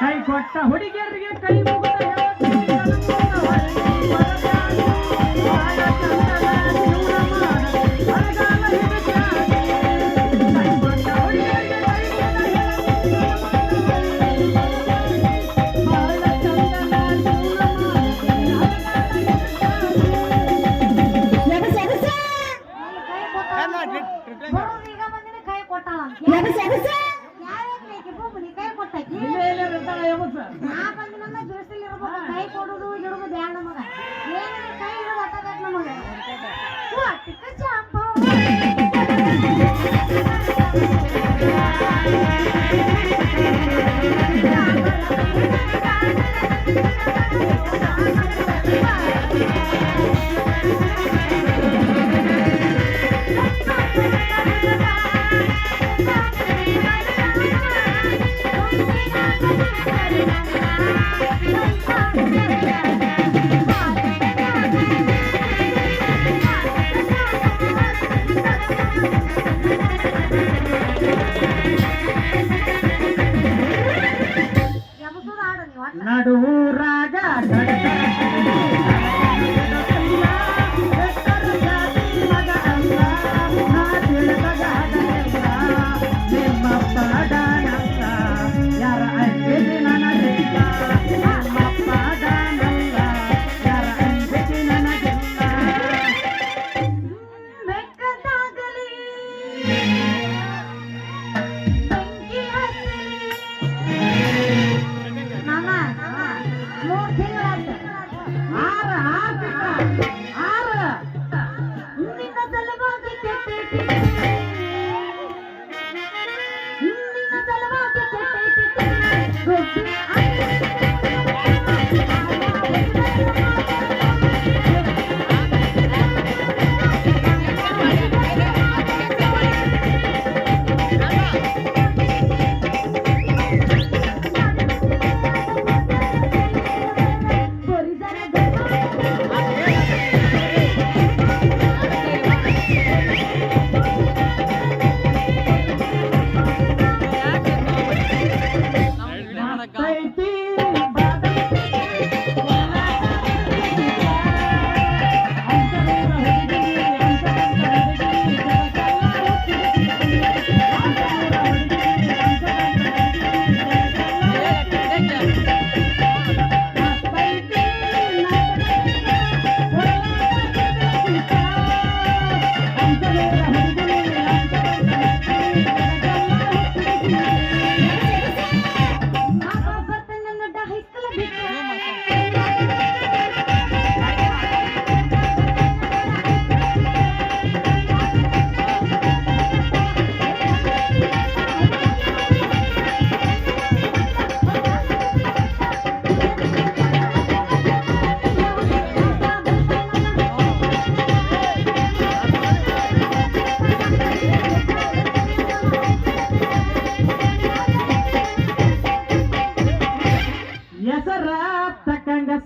ಕೈ ಕೊಟ್ಟ ಹುಡುಗಿಯರಿಗೆ ಕೈ ಮುಗಿದ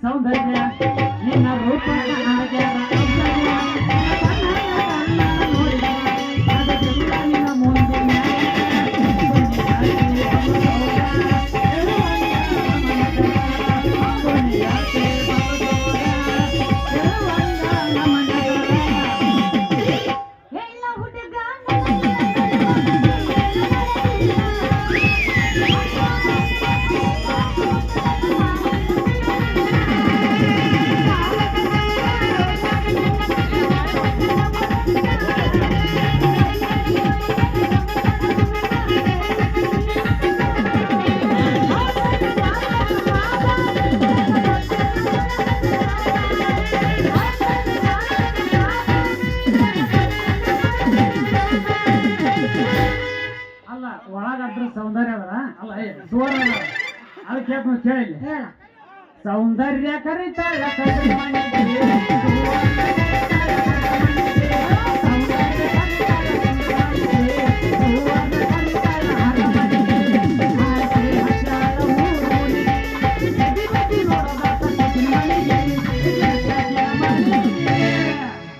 coração da gente. लक्षात उचल सौंदर्याकरिता लक्षात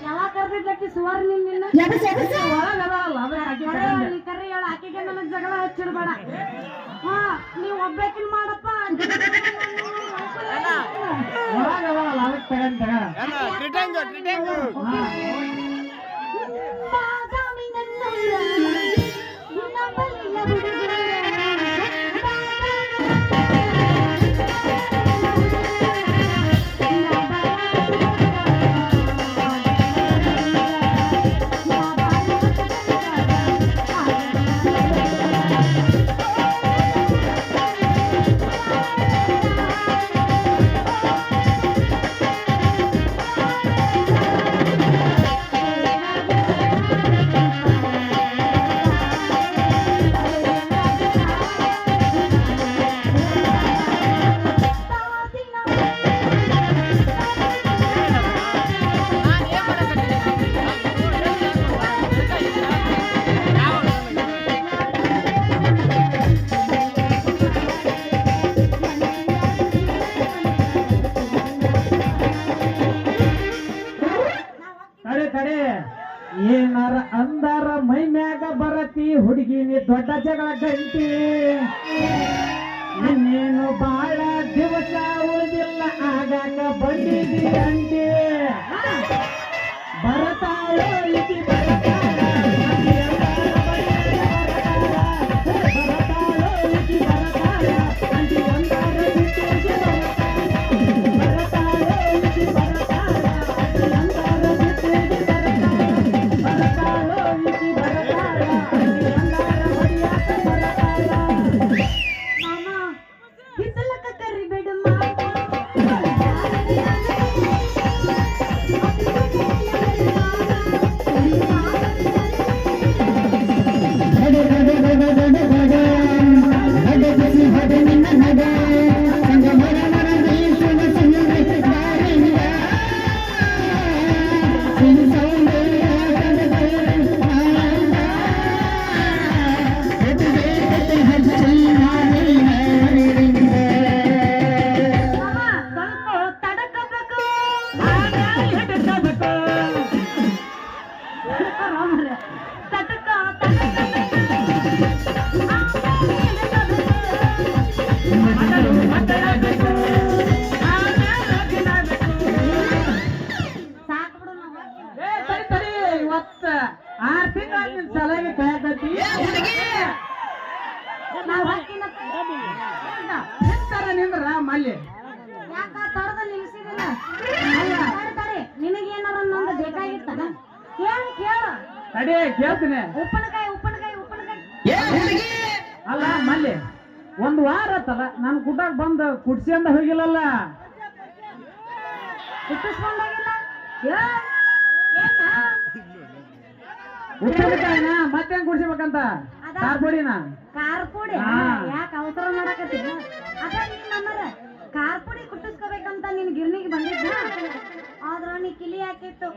ಯಾವಾಗ ಕರೆದಿದ್ದಕ್ಕೆ ಸುವರ್ಣ ಒಳಗಲ್ಲ ಅದ್ರ ಹಾಗೆ ಏನಾರ ಹೇಳ ಆಕೆಗೆ ನನಗ್ ಜಗಳ ಹಚ್ಚಿಡ್ಬೇಡ ಹಾ ನೀವ್ ಒಬ್ಬೇಕಿಲ್ ಮಾಡಪ್ಪ ಅದಕ್ಕೆ ತಗೊಂಡ್ ತಗ ದೊಡ್ಡ ಜಗಳ ಗಂಟಿ. ಇನ್ನೇನು ಬಾಳ ದಿವಸ ಉಳಿದಿಲ್ಲ ಆಗಾಗ ಬಂದಿದಿ ಅಂಟಿ ಬರತಾಳೋ ಇತಿ ಬರತಾಳ ತಡಿ ಕೇಳ್ತೀನಿ. ಉಪ್ಪಿನಕಾಯಿ ಉಪ್ಪಿನಕಾಯಿ ಉಪ್ಪಿನಕಾಯಿ. ಅಲ್ಲ ಮಲ್ಲಿ ಒಂದ್ ವಾರ ಆತಲ್ಲ ನನ್ ಗುಡ್ಡಾಗ ಬಂದು ಕುಡ್ಸ್ಕೊಂಡ ಹೋಗಿಲ್ಲಲ್ಲ? ಹುಟ್ಟಿಸ್ಕೊಂಡಾಗಿಲ್ಲ? ಏ, ಏನ? ಉಪ್ಪಿನಕಾಯಿನ ಮತ್ತೆ ಕುಡ್ಸಿಬೇಕಂತ? ಕಾರ್ ಕಾರ್ಪುಡಿನ? ಪುಡಿ ಹಾ. ಯಾಕೆ ಅವಸರ ಮಾಡಕತ್ತಿ? ಅದ ನೀನ್ ನಮ್ಮರ ಖಾರ ಪುಡಿ ಕುಟ್ಟಿಸ್ಕೋಬೇಕಂತ ನಿನ್ ಗಿರ್ನಿಗೆ ಬಂದಿದ್ದ ಆದ್ರ ನೀ ಕಿಲಿ ಹಾಕಿತ್ತು.